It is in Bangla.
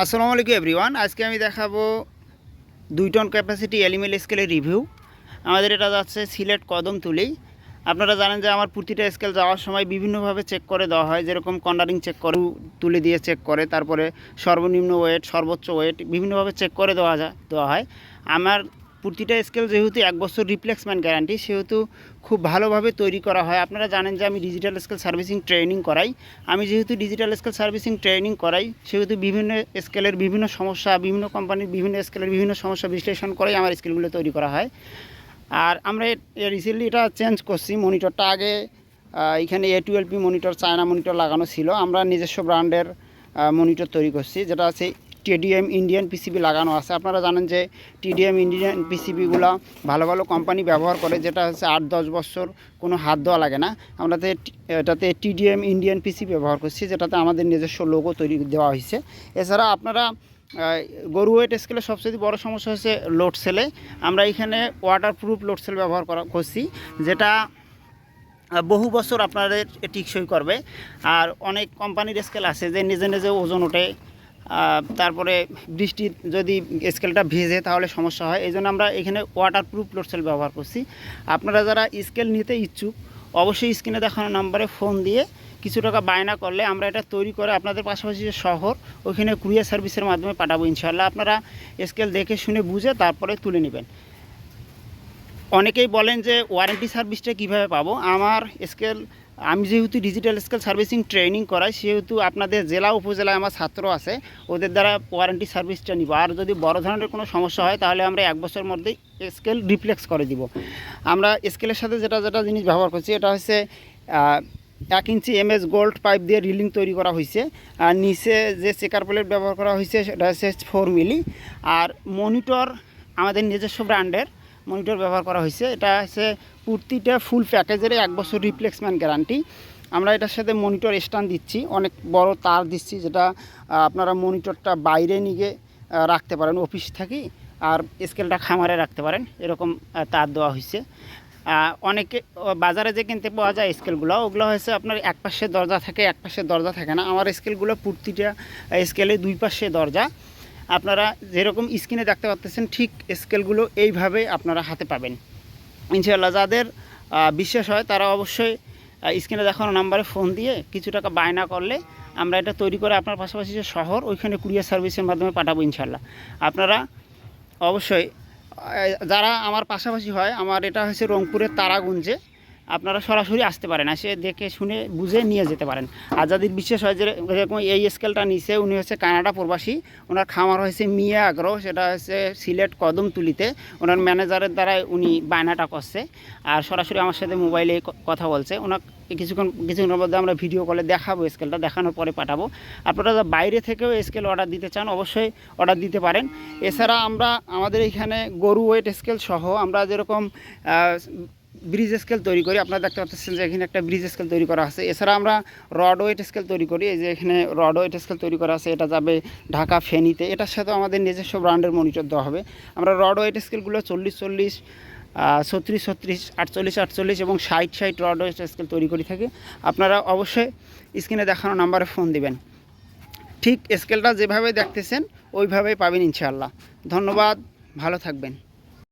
আসসালামু আলাইকুম এভরিওয়ান। আজকে আমি দেখাবো দুই টন ক্যাপাসিটি এলিমেল স্কেলের রিভিউ আমাদের এটা যাচ্ছে সিলেট কদম তুলেই আপনারা জানেন যে আমার প্রতিটা স্কেল যাওয়ার সময় বিভিন্নভাবে চেক করে দেওয়া হয়। যেরকম কন্ডারিং চেক করে, তুলে দিয়ে চেক করে, তারপরে সর্বনিম্ন ওয়েট সর্বোচ্চ ওয়েট বিভিন্নভাবে চেক করে দেওয়া যায় দেওয়া হয়। আমার প্রতিটা স্কেল যেহেতু এক বছর রিপ্লেসমেন্ট গ্যারান্টি সেহেতু খুব ভালোভাবে তৈরি করা হয়। আপনারা জানেন যে আমি ডিজিটাল স্কেল সার্ভিসিং ট্রেনিং করাই। আমি যেহেতু ডিজিটাল স্কেল সার্ভিসিং ট্রেনিং করাই, সেহেতু বিভিন্ন স্কেলের বিভিন্ন সমস্যা, বিভিন্ন কোম্পানির বিভিন্ন স্কেলের বিভিন্ন সমস্যা বিশ্লেষণ করেই আমার স্কেলগুলো তৈরি করা হয়। আর আমরা রিসেন্টলি এটা চেঞ্জ করছি। মনিটরটা আগে এখানে A twelve monitor China monitor লাগানো ছিল। আমরা নিজস্ব ব্র্যান্ডের মনিটর তৈরি করছি, যেটা আছে টিডিএম ইন্ডিয়ান পিসিবি লাগানো আছে। আপনারা জানেন যে টিডিএম ইন্ডিয়ান পিসিবিগুলো ভালো ভালো কোম্পানি ব্যবহার করে, যেটা হচ্ছে আট দশ বছর কোনো হাত দেওয়া লাগে না। আমরা তো এটাতে টিডিএম ইন্ডিয়ান পিসি ব্যবহার করছি, যেটাতে আমাদের নিজস্ব লোগো তৈরি দেওয়া হয়েছে। এছাড়া আপনারা গরু ওয়েট স্কেলের সবচেয়ে বড় সমস্যা হচ্ছে লোড সেলে আমরা এখানে ওয়াটার প্রুফ লোড সেল ব্যবহার করা, করছি, যেটা বহু বছর আপনাদের টিকসই করবে। আর অনেক কোম্পানির স্কেল আছে যে নিজে নিজে ওজন ওঠে তারপরে বৃষ্টি যদি স্কেলটা ভেজে তাহলে সমস্যা হয়। এই আমরা এখানে ওয়াটার প্রুফ লোড সেল ব্যবহার করছি। আপনারা যারা স্কেল নিতে ইচ্ছুক, অবশ্যই স্ক্রিনে দেখানো নাম্বারে ফোন দিয়ে কিছু টাকা বায়না করলে আমরা এটা তৈরি করে আপনাদের পাশাপাশি যে শহর, ওইখানে কুরিয়ার সার্ভিসের মাধ্যমে পাঠাবো ইনশাল্লাহ আপনারা স্কেল দেখে শুনে বুঝে তারপরে তুলে নেবেন। অনেকেই বলেন যে ওয়ারেন্টি সার্ভিসটা কীভাবে পাবো? আমার স্কেল আমি যেহেতু ডিজিটাল স্কেল সার্ভিসিং ট্রেনিং করাই, সেহেতু আপনাদের জেলা উপজেলায় আমার ছাত্র আছে, ওদের দ্বারা ওয়ারেন্টি সার্ভিসটা নিব। আর যদি বড় ধরনের কোনো সমস্যা হয়, তাহলে আমরা এক বছর মধ্যেই স্কেল রিফ্লেক্স করে দিব। আমরা স্কেলের সাথে যেটা যেটা জিনিস ব্যবহার করছি, এটা হচ্ছে এক ইঞ্চি এমএস গোল্ড পাইপ দিয়ে রিলিং তৈরি করা হয়েছে আর নিচে যে চেকার প্লেট ব্যবহার করা হয়েছে সেটা হচ্ছে ফোর মিলি আর মনিটর আমাদের নিজস্ব ব্র্যান্ডের মনিটর ব্যবহার করা হয়েছে। এটা হচ্ছে কুর্তিটা ফুল প্যাকেজের এক বছর রিপ্লেসমেন্ট গ্যারান্টি আমরা এটার সাথে মনিটর স্ট্যান্ড দিচ্ছি। অনেক বড় তার দিচ্ছি যেটা আপনারা মনিটরটা বাইরে নিয়ে রাখতে পারেন অফিস থাকি, আর স্কেলটা খামারে রাখতে পারেন। এরকম তার দেওয়া হয়েছে। অনেকে বাজারে যে কিনতে পাওয়া যায় স্কেলগুলো ওগুলো হচ্ছে আপনার এক পাশে দরজা থাকে, এক পাশে দরজা থাকে না। আমার স্কেলগুলো প্রতিটা স্কেলে দুই পাশে দরজা। আপনারা যেরকম স্ক্রিনে দেখতে পাচ্ছেন ঠিক স্কেলগুলো এইভাবে আপনারা হাতে পাবেন। ইনশাল্লাহ যাদের বিশ্বাস হয়, তারা অবশ্যই স্ক্রিনে দেখানো নাম্বারে ফোন দিয়ে কিছু টাকা বায়না করলে আমরা এটা তৈরি করে আপনার পাশাপাশি যে শহর, ওইখানে কুরিয়ার সার্ভিসের মাধ্যমে পাঠাবো ইনশাল্লাহ আপনারা অবশ্যই যারা আমার পাশাপাশি হয়, আমার এটা হচ্ছে রংপুরের তারাগুঞ্জে আপনারা সরাসরি আসতে পারেন, এসে দেখে শুনে বুঝে নিয়ে যেতে পারেন। আর যাদের বিশ্বাস হয় যে যেরকম এই স্কেলটা নিচে, উনি হচ্ছে কানাডা প্রবাসী। ওনার খামার হয়েছে মিয়া আগ্রহ সেটা হচ্ছে সিলেট কদমতুলিতে। ওনার ম্যানেজারের দ্বারা উনি বায়নাটা করছে। আর সরাসরি আমার সাথে মোবাইলে কথা বলছে। ওনার কিছুক্ষণ, কিছুক্ষণের মধ্যে আমরা ভিডিও কলে দেখাবো স্কেলটা দেখানোর পরে পাঠাবো। আপনারা যা বাইরে থেকেও স্কেল অর্ডার দিতে চান, অবশ্যই অর্ডার দিতে পারেন। এছাড়া আমরা আমাদের এখানে গরু ওয়েট স্কেল সহ আমরা যেরকম ব্রিজ স্কেল তৈরি করি। আপনারা দেখতে পাচ্ছেন যে এখানে একটা ব্রিজ স্কেল তৈরি করা আছে। এছাড়া আমরা রড ওয়েট স্কেল তৈরি করি। এই যে এখানে রড ওয়েট স্কেল তৈরি করা আছে, এটা যাবে ঢাকা ফেনীতে। এটার সাথেও আমাদের নিজস্ব ব্র্যান্ডের মনিটর দেওয়া হবে। আমরা রড ওয়েট স্কেলগুলো চল্লিশ চল্লিশ ছত্রিশ ছত্রিশ, আটচল্লিশ আটচল্লিশ এবং ষাট ষাট রড ওয়েট স্কেল তৈরি করে থাকি। আপনারা অবশ্যই স্ক্রিনে দেখানো নাম্বারে ফোন দিবেন। ঠিক স্কেলটা যেভাবে দেখতেছেন, ওইভাবেই পাবেন ইনশাআল্লাহ। ধন্যবাদ। ভালো থাকবেন।